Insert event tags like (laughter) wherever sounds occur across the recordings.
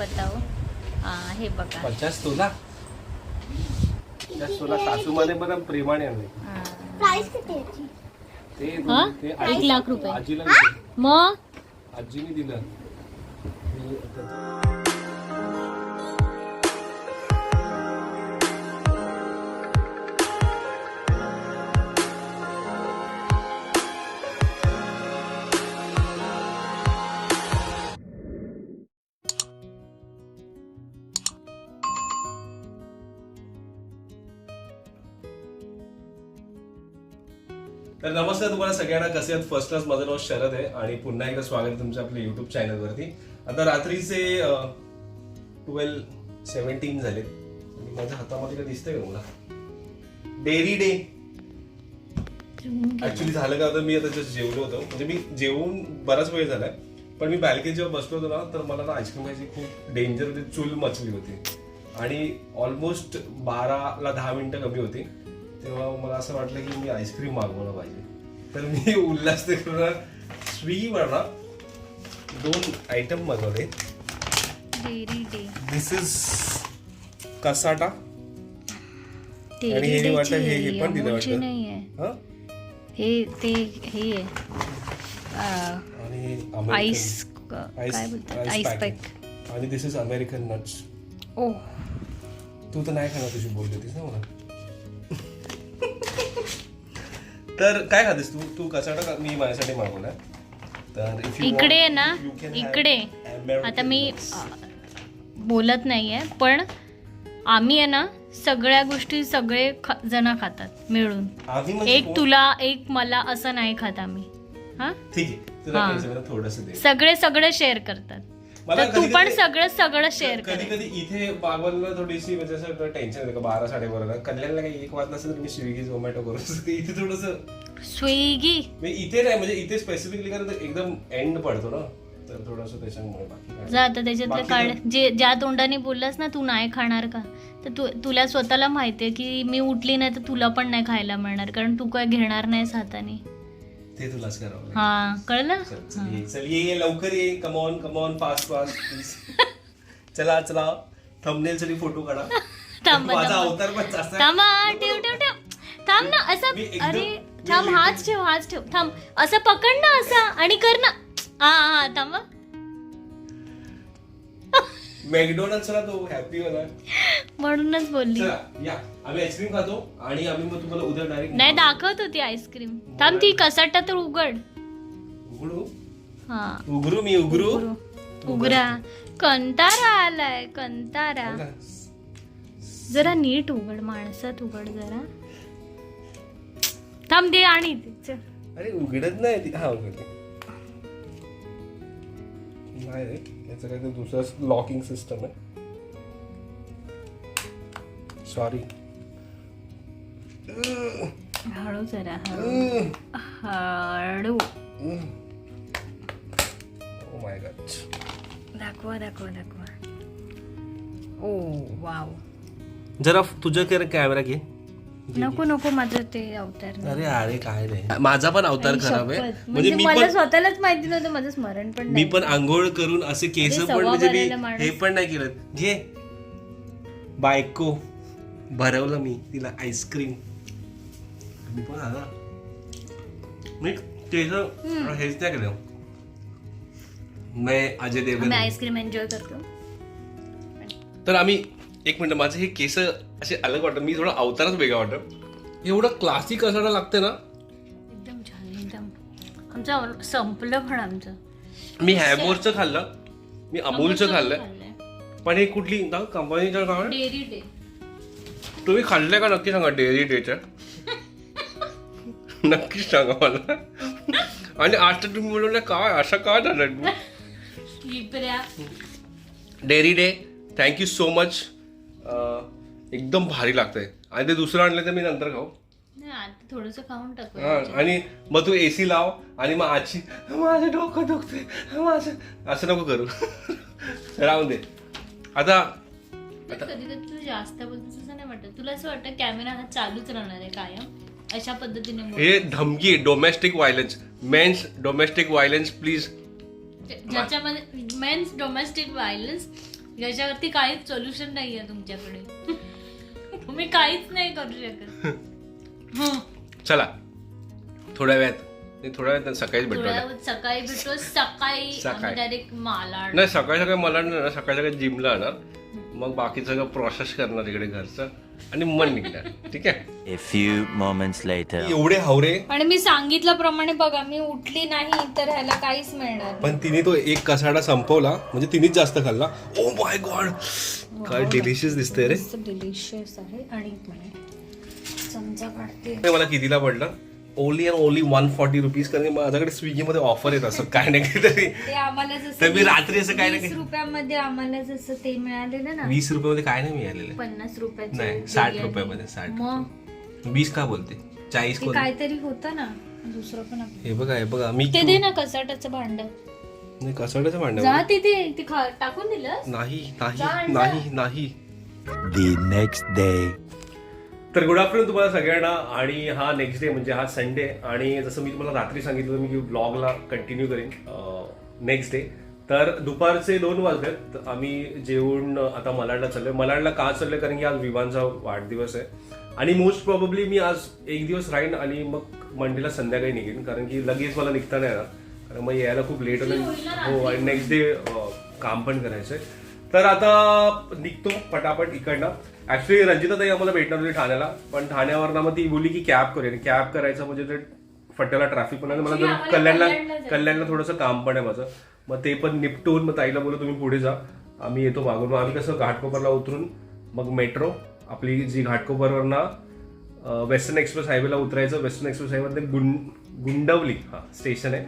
बताओ हा हे बघा पचास तोला पचास तोला सासूमध्ये बरं प्रेमाने आणले हा. प्राइस किती याची ते हा? ते एक आजी- लाख रुपये. आजीला दिलं. मग आजीने दिलं मी तर नमस्कार तुम्हाला सगळ्यांना. कसे आहेत? फर्स्ट क्लास माझं नाव शरद आहे आणि पुन्हा एकदा स्वागत आहे तुमच्या आपल्या युट्यूब चॅनलवरती आता रात्रीचे ट्वेल्व सेव्हन्टीन झाले आणि माझ्या हातामध्ये काय दिसतंय का मला डेअरी डे ऍक्च्युली झालं का होतं मी आता जस्ट जेवलो होतो. म्हणजे मी जेवून बराच वेळ झालाय. पण मी बॅल्कनी जेव्हा बसलो होतो ना तर मला ना आईस्क्रीम खायची खूप डेंजर होती. चूल मचली होती. आणि ऑलमोस्ट बाराला दहा मिनिटं कमी होती. तेव्हा मला असं वाटलं की मी आईस्क्रीम मागवलं पाहिजे. तर मी (laughs) उल्हास करून स्विगीवर ना दोन आयटम मागवले. This is cassata. आणि हे वाटतं हे- हे पण दिलं आहे. हा? ते हे आणि आईस आणि दिस इज अमेरिकन नट्स ओ. तू तर नाही खाणार तुझी बोलली होतीस ना मला. तर काय खातेस तू? तू कसाटा का मी माझ्यासाठी मागवलाय. तर if you इकडे ना you can have इकडे. American आता मी nuts. अ, बोलत नाहीये पण आम्ही आहे ना सगळ्या गोष्टी सगळे जण खातात मिळून. आम्ही म्हणजे एक कोण? तुला एक मला असं नाही खात आम्ही. हा? ठीक आहे. तुला हा. पैसे थोडस दे. सगळे सगळं शेअर करतात. मला तर तू कधी- पण कधी- सगळं सगळं शेअर कधी कर. कधी इथे बागवानला थोडीशी म्हणजे असं टेन्शन येतं का? बारा साडेबारा कल्याणला काही एक वाजता असेल तर मी स्विगी झोमॅटो करू शकते. इथे थोडस स्विगी? मी इथे नाही म्हणजे इथे स्पेसिफिकली कारण ते एकदम एंड पडतो ना. तर थोडस त्याच्यामुळे बाकी काय जा आता त्याच्यातलं बाकी काढ. जे ज्या तोंडाने बोललास ना तू नाही खाणार का? तर तू तुला स्वतःला माहितीये की मी उठली नाही तर तुला पण नाही खायला मिळणार. कारण तू काय घेणार नाहीस हाताने. ते तुलाच करावं लागेल. हा कळलं? चल, चल, ये, चल ये ये, लवकर ये. Come on come on fast fast please चला चला. थंबनेल साठी फोटो काढा. (laughs) थांबा, माझा थांबा. अवतार पण जास्त आहे. थांबा ठेव ठेव ठेव. थांब ना असं एकदम- अरे मी थांब एकदम- हाच ठेव हाच ठेव. थांब. असं पकड ना असं. आणि कर ना. हा हा थांबा (laughs) मॅकडोनल्ड्सला तो हॅपी वाला (laughs) म्हणूनच बोलली. चला या. आम्ही आईस्क्रीम खातो आणि आम्ही मग तुम्हाला उद्या डायरेक्ट नाही दाखवत होती आईस्क्रीम थांब ती कसाटा तर उघड. उघडू? हा. उघडू मी उघडू? उघडू. उघडा. कंतारा आलाय कंतारा. जरा नीट उघड माणसात उघड जरा. थांब दे आणि. अरे उघडत नाही ती. हा उघडते नाही रे याचं काही तर दुसरं लॉकिंग सिस्टम आहे. सॉरी हळू जरा हळू. हळू. ओ माय गॉड दाखवा दाखवा दाखवा. ओ वाव जरा तुझ्या कॅमेरा घे. नको नको माझं ते अवतार. अरे अरे काय नाही माझा पण अवतार खराब आहे. शपथ. म्हणजे मी मला पण स्वतःलाच माहिती नव्हतं माझं स्मरण पण मी नाही. पण आंघोळ करून असे केस पण सव्वा म्हणजे मी माणूस. हे पण नाही केलं. घे. बायको भरवलं मी तिला आईस्क्रीम मी पण आला मी केस हेच नाही केलं मैं अजय देवगन आम्ही आईस्क्रीम एन्जॉय करतो. तर आम्ही एक मिनिट माझे हे केस असे अलग वाटत. मी थोडा अवतारच वेगळा वाटत. एवढं क्लासिक असायला लागते ना. एकदम छान एकदम. आमचं संपलं पण आमचं. मी हॅमोरचं खाल्लं. मी अमूलचं खाल्लंय. पण हे कुठली? ना कंपनीचं नाव आहे डेअरी डे. तुम्ही खाल्लंय का? नक्की सांगा डेअरी डेच्या. नक्कीच सांगा मला. आणि आज तर तुम्ही बोलवलं काय असं का झालं? लिपऱ्या dairy day thank you so much एकदम भारी लागतंय. आणि ते दुसरं आणलं तर मी नंतर खाऊ. नाही आता थोडस खाऊन टाकू हा, आणि मग तू एसी लाव आणि मग आजी माझं डोकं दुखते माझं असं नको करू. राहून दे. आता कधी कधी तू जास्त बोलतोस असं नाही वाटत. तुला असं वाटतं कॅमेरा हा चालूच राहणार आहे कायम? अशा पद्धतीने. हे धमकी domestic violence men's domestic violence please ज्या- ज्याच्यामध्ये मेन्स डोमेस्टिक व्हायलन्स याच्यावरती काहीच सोल्युशन नाहीये तुमच्याकडे. (laughs) तुम्ही काहीच नाही करू शकत. हं. (laughs) चला. थोड्या वेळात. नाही थोड्या वेळात सकाळीच भेटू आता. थोड्या सकाळी भेटतो सकाळी सकाळी. डायरेक्ट मालाड नाही सकाळी सकाळी मला नाही ना सकाळी सकाळी जिमला जाणार मग बाकी सगळं प्रोसेस करणार इकडे घरचं. आणि मन निघणार. ठीक आहे? A few moments later. एवढे हावरे. आणि मी सांगितल्याप्रमाणे बघा मी उठली नाही तर ह्याला काहीच मिळणार पण तिने तो एक कसाडा संपवला म्हणजे तिनेच जास्त खाल्ला. ओ माय गॉड काय डिलिशियस दिसतंय रे. डिलिशियस आहे. आणि एक मिनिट. चमचा काढते. हे मला कितीला पडलं? Only and only one forty rupees कारण की माझ्याकडे स्विगीमध्ये ऑफर येत असं काय नाही काहीतरी. ते आम्हाला जसं तर मी रात्री असं काय वीस नाही रुपयामध्ये आम्हाला जसं ते मिळालेलं ना. वीस रुपयामध्ये काय नाही मिळालेलं. पन्नास रुपयाचे नाही साठ बिर्याणी. रुपयामध्ये साठ वीस का बोलते? चाळीस ते कोण काहीतरी होतं ना दुसरं पण आपलं. हे बघा हे बघा मी ते दे ना कसाटाचं भांड. नाही कसाड्याचं भांडण जा तिथे ते खा- टाकून दिलं नाही नाही नाही नाही. The next day. तर गुड आफ्टरनून तुम्हाला सगळ्यांना. आणि हा नेक्स्ट डे म्हणजे हा संडे आणि जसं मी तुम्हाला रात्री सांगितलं होतं मी ब्लॉगला कंटिन्यू करेन नेक्स्ट डे तर दुपारचे दोन वाजले तर आम्ही जेवून आता मलाडला चाललोय. मलाडला का चाललोय? कारण की आज विवांचा वाढदिवस आहे. आणि मोस्ट प्रॉब्ली मी आज एक दिवस राहीन आणि मग मंडेला संध्याकाळी निघेन. कारण की लगेच मला निघता नाही येणार. कारण मग यायला खूप लेट होईल. हो आणि नेक्स्ट डे काम पण करायचंय. तर आता निघतो पटापट इकडनं. ऍक्च्युली रंजिता ताई आम्हाला भेटणार होती ठाण्याला पण ठाण्यावर मग ती बोलली की कॅब करेन. कॅब करायचं म्हणजे ते फट्याला ट्रॅफिक पण आहे. मला जर कल्याणला कल्याणला थोडंसं काम पण आहे माझं. मग ते पण निपटून मग ताईला बोलू तुम्ही पुढे जा. आम्ही येतो मागून. मग आम्ही कसं घाटकोपरला उतरून मग मेट्रो आपली जी घाटकोपरवरनं वेस्टर्न एक्सप्रेस हायवेला उतरायचं. वेस्टर्न एक्सप्रेस हायवे गुंड गुंडवली. हा स्टेशन आहे.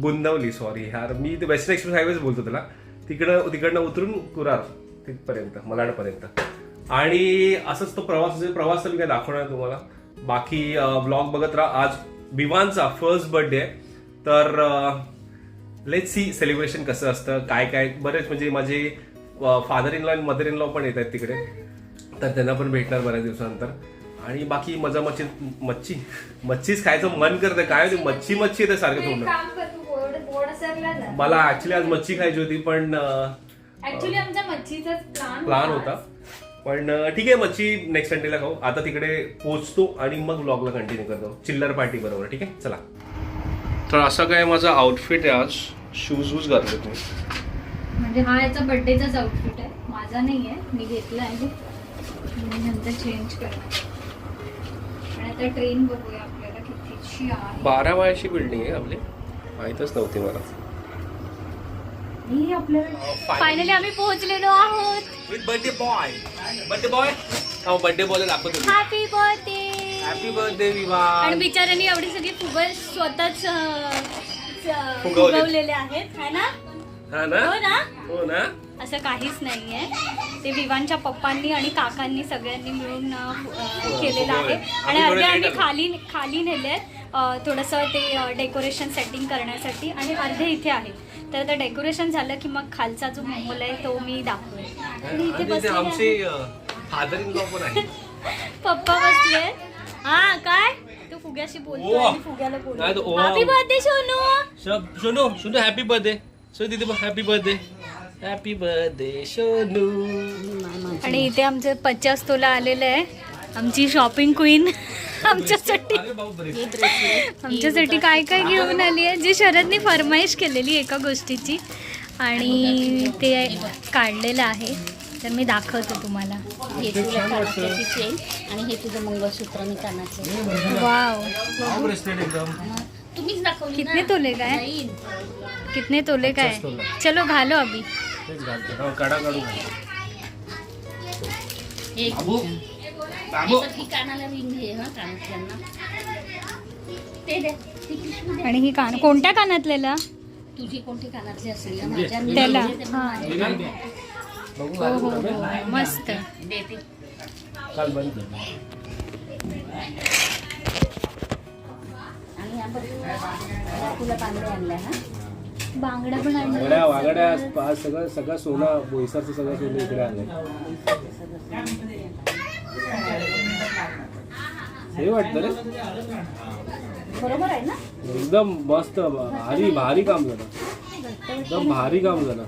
बुंदवली. सॉरी यार मी ते वेस्टर्न एक्सप्रेस हायवेच बोलतो त्याला. तिकडं तिकडनं उतरून कुरार. तिथपर्यंत मलाडपर्यंत. आणि असंच तो प्रवास असेल प्रवास तर मी काय दाखवणार तुम्हाला. बाकी ब्लॉग बघत राहा. आज विवानचा फर्स्ट बर्थडे आहे. तर लेट सी सेलिब्रेशन कसं असतं काय काय. बरेच म्हणजे माझे फादर इन लॉ आणि मदर इन लॉ पण येत आहेत तिकडे. तर त्यांना पण भेटणार बऱ्याच दिवसानंतर. आणि बाकी मजा मच्छी मच्छी मच्छीच खायचं मन करतं काय होते मच्छी मच्छी येते सारखं तोंड मला ऍक्च्युली आज मच्छी खायची होती पण ऍक्च्युली आमचा मच्छीचाच प्लान प्लान होता. पण ठीक आहे मच्छी नेक्स्ट संडेला खाऊ. आता तिकडे पोहोचतो आणि मग ब्लॉगला कंटिन्यू करतो. चिल्लर पार्टी बरोबर ठीक आहे? चला. तर असं काय माझा आउटफिट आहे आज. शूज वूज घातले तुम्ही म्हणजे हा याचा बर्थडेचाच आउटफिट आहे. माझा नाही आहे मी घेतला आहे. नंतर चेंज करणार. आणि आता ट्रेन बघूया आपल्याला कितीची आहे. बारा वयाची बिल्डिंग आहे आपली. माहीतच नव्हती मला. ही आपल्याला फायनली आम्ही पोहोचलेलो आहोत. With birthday boy birthday boy हा बर्थडे बॉय दाखवतो हॅपी बर्थडे हॅपी बर्थडे आणि विवान बिचाऱ्यांनी एवढी सगळी फुगं स्वतःच. फुगवलेले. आहेत. है ना? हा ना? हो ना? हो ना? असं काहीच नाहीये. ते विवानच्या पप्पांनी आणि काकांनी सगळ्यांनी मिळून अं, केलेलं आहे. आणि अर्धे आम्ही खाली खाली नेले थोडंसं ते डेकोरेशन सेटिंग करण्यासाठी आणि अर्धे इथे आहे. तर आता डेकोरेशन झालं की मग खालचा जो मोहोल आहे तो मी दाखवेन. आणि इथे. फादर इन लॉ पण आहे. (laughs) पप्पा बसले हा काय? तो फुग्याशी बोलतो. आणि फुग्याला बोलतो. Happy birthday Sonu. Sonu Sonu happy birthday so दीदी happy birthday happy birthday Sonu. आणि इथे आमचं पचास तोला आलेलं आहे. आमची शॉपिंग क्वीन आमच्यासाठी. आमच्यासाठी काय काय घेऊन आली आहे? जी शरदने फरमाईश केलेली एका गोष्टीची. आणि ते काढलेलं आहे. तर मी दाखवते तुम्हाला. हे तुझ्या कानातल्याची चेन आणि हे तुझं मंगळसूत्र मी कानातलं. वाव. तुम्हीच दाखवली कितने तोले काय कितने तोले काय चलो घालो अभी. हा. एक आणि ही कान कोणत्या कानातलेला? तुझी कोणती कानातली असेल ना? माझ्या मी त्याला ते हा बघू हो हो मस्त. दे ते. काल बंद केलं. आणि या बघ, तुला तांबडे आणल्या हा. बांगडा पण आणला. वागड्या वागड्या आज- आज सगळं सगळं सोनं बोईसरचं सगळं सोनं इकडे आलंय हे वाटतं रे. बरोबर आहे ना? एकदम मस्त भारी भारी काम झालं. एकदम भारी काम झालं.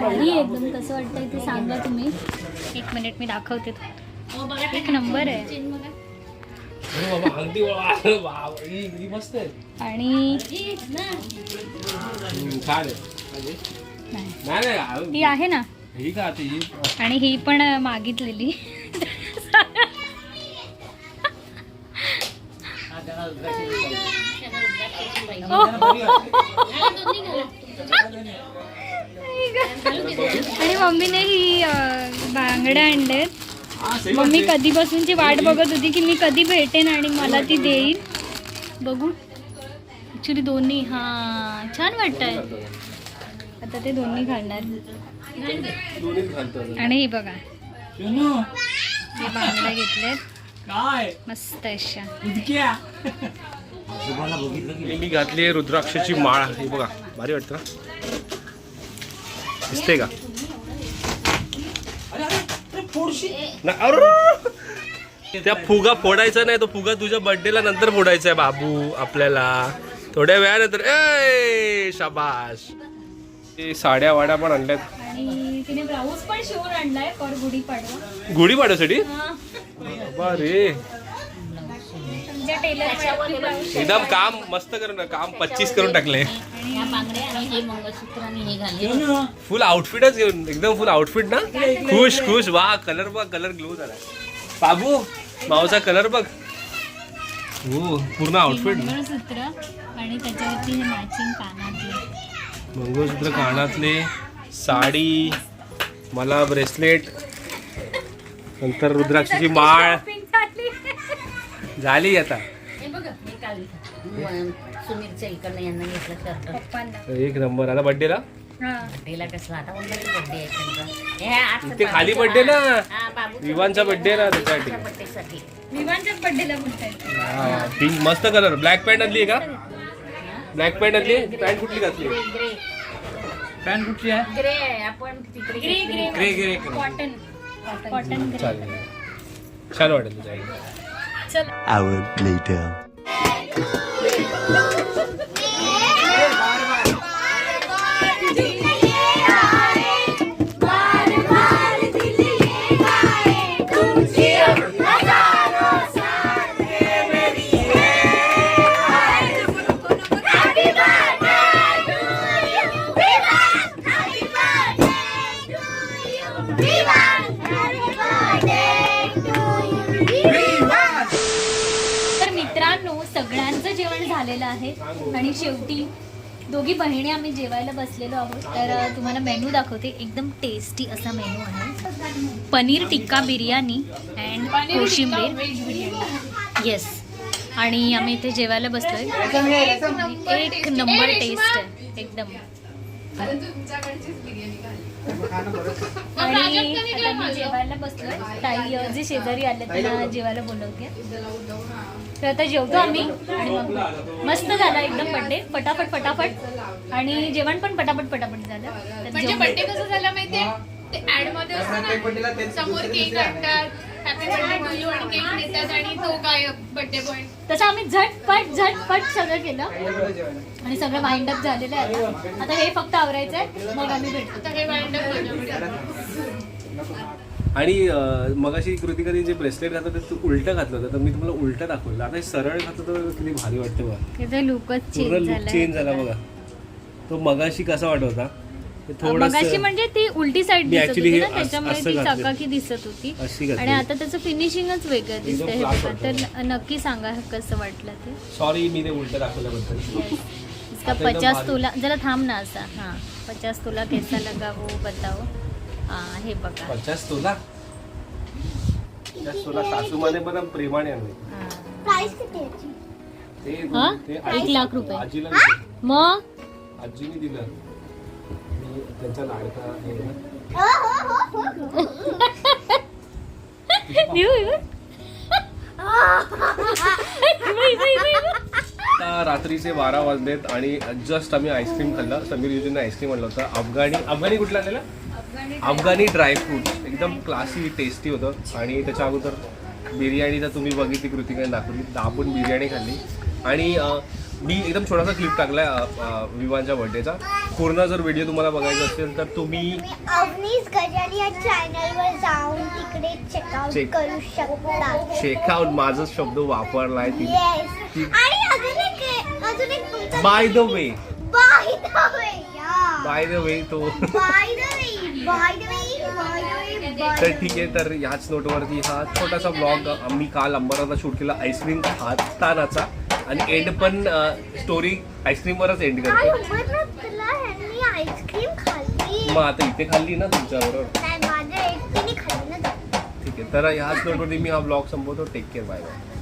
भारी आहे एकदम कसं वाटतंय ते सांगा तुम्ही. एक मिनिट मी दाखवते हो बघा. एक नंबर आहे. आणि ही ती आहे. ना? ही का ती ही? आणि ही पण मागितलेली. आणि मम्मीने ही बांगड्या आणलेत. मम्मी कधीपासूनची वाट बघत होती की मी कधी भेटेन आणि मला ती देईल बघू. ॲक्च्युली दोन्ही हां छान वाटतंय. आता ते दोन्ही घालणार. आणि ही बघा. हे बांगड्या घेतल्यात काय? मस्त अशा. मी घातली रुद्राक्षाची माळ. हे बघा भारी वाटतं ना? दिसते का? ना अरे! त्या फुगा फोडायचा नाही तो फुगा तुझ्या बर्थडेला नंतर फोडायचा आहे बाबू आपल्याला. थोड्या वेळानंतर ए शाबाश ते साड्या वाड्या पण आणल्यात. आणि तिने ब्लाऊज पण शिवून आणलाय पर गुढी पाडवा. गुढी पाडवासाठी रे. तुमच्या टेलर एकदम काम मस्त करून काम पच्चीस करून टाकले ह्या बांगड्या आणि हे मंगळसूत्र आणि हे घालले फुल आउटफिटच घेऊन एकदम फुल आउटफिट ना? खुश खुश. वा कलर बघ कलर ग्लो झाला. बाबू मावचा कलर बघ. हो पूर्ण आउटफिट मंगळसूत्र आणि त्याच्यावरती हे मॅचिंग कानातले. मंगळसूत्र कानातले साडी. मला ब्रेसलेट नंतर रुद्राक्षाची माळ. झाली आता. बघा काल सुमीरच्या इकडनं यांना घेतलं शर्ट. पप्पांना. एक नंबर. आता बर्थडेला हा. कसला? आहे हे आज इथे खाली birthday ना. हा, विवानचा birthday birthday ना, त्याच्यासाठी. विवानच्याच पिंक मस्त कलर ब्लॅक पॅन्ट आणली आहे का? ब्लॅक पॅन्ट आणली पॅन्ट कुठली घातली पॅन्ट कुठची आहे? ग्रे आहे आपण तिकडे grey grey. Grey grey. Cotton cotton grey. चालेल. छान वाटेल तुझ्या आईला. चल. Hour later. मित्रांनो सगळ्यांचं जेवण झालेलं आहे. आणि शेवटी दोघी बहिणी आम्ही जेवायला बसलेलो आहोत. तर तुम्हाला मेनू दाखवते. एकदम टेस्टी असा मेनू आहे. पनीर टिक्का बिर्याणी अँड कोशिंबीर. येस आणि आम्ही इथे जेवायला बसलोय. एक नंबर टेस्ट आहे. एकदम. आणि जेवायला बसलोय. ताई जे शेजारी आले त्यांना जेवायला बोलवते. तर आता जेवतो आम्ही आणि मग मस्त झाला एकदम बड्डे पटापट पटापट. आणि जेवण पण पटापट पटापट झालं. तर म्हणजे जेवण- बर्थडे कसं झालं माहितीये? ते ऍडमध्ये असतं ना समोर केक आणतात हॅपी बर्थडे टू यू आणि केक नेतात आणि तो काय बर्थडे पॉइंट तसं आम्ही झटपट झटपट सगळं केलं. आणि सगळं वाइंड अप झालेलं आहे आता. आता हे फक्त आवरायचंय मग आम्ही भेटतो तर हे वाइंड अप माझ्याकडे आणि अं, मगाशी कृतिकाने जे ब्रेसलेट घातलं ते तू उलटं घातलं होतं. तर मी तुम्हाला उलटं दाखवलं. आता हे सरळ घातलं तर किती भारी वाटतं बघा. लुकच चेंज लुक चेंज झाला बघा. तो मगाशी कसा वाटत होता? मगाशी म्हणजे ती उलटी साईड दिसत होती ना त्याच्यामुळे ती. चकाकी दिसत होती. अशी. आणि आता त्याचं फिनिशिंगच वेगळं दिसतंय हे. तर नक्की सांगा कसं वाटलं ते. सॉरी मी ते उलटं दाखवल्याबद्दल. इसका पचास. तोला जरा थांब ना असा. हां पचास तोला कैसा लगा वो बताओ. हां हे बघा पचास तोला पचास तोला सासूमाने पण प्रेमाने आणले हां. ते हा? ते एक लाख रुपये. आजीला दिलं. मग आजीने दिलं मी त्यांचा लाडका हे. (laughs) देऊ देऊ. इवा. आता रात्रीचे बारा वाजलेत आणि जस्ट आम्ही आईस्क्रीम खाल्लं समीर युजीने आईस्क्रीम आणलं होतं अफगाणी अफगाणी कुठलं आणलेलं अफगाणी ड्रायफ्रूट एकदम क्लासी टेस्टी होतं. आणि त्याच्या अगोदर बिर्याणी तर तुम्ही बघितली कृतिकाने दाखवली. दाबून बिर्याणी खाल्ली. आणि मी एकदम छोटासा क्लिप टाकलाय अ, अ, विवानच्या बर्थडेचा पूर्ण जर व्हिडिओ तुम्हाला बघायचा असेल तर तुम्ही तुम्ही अवनीश गजाली या चॅनलवर जाऊन तिकडे चेकआउट Check. करू शकता. चेकआउट माझा शब्द ती अजून एक तुमचा by the way by the way by the way तो by the way by the way by the way तर ठीक आहे तर ह्याच नोटवरती हा छोटासा ब्लॉग आम्ही काल अंबरनाथला शूट केला आईस्क्रीम खातानाचा. आणि एंड पण स्टोरी आईस्क्रीमवरच एंड करतो मग आता इथे खाल्ली ना तुमच्याबरोबर ठीक आहे तर ह्याच नोटवरती मी हा ब्लॉग संपवतो. Take care bye bye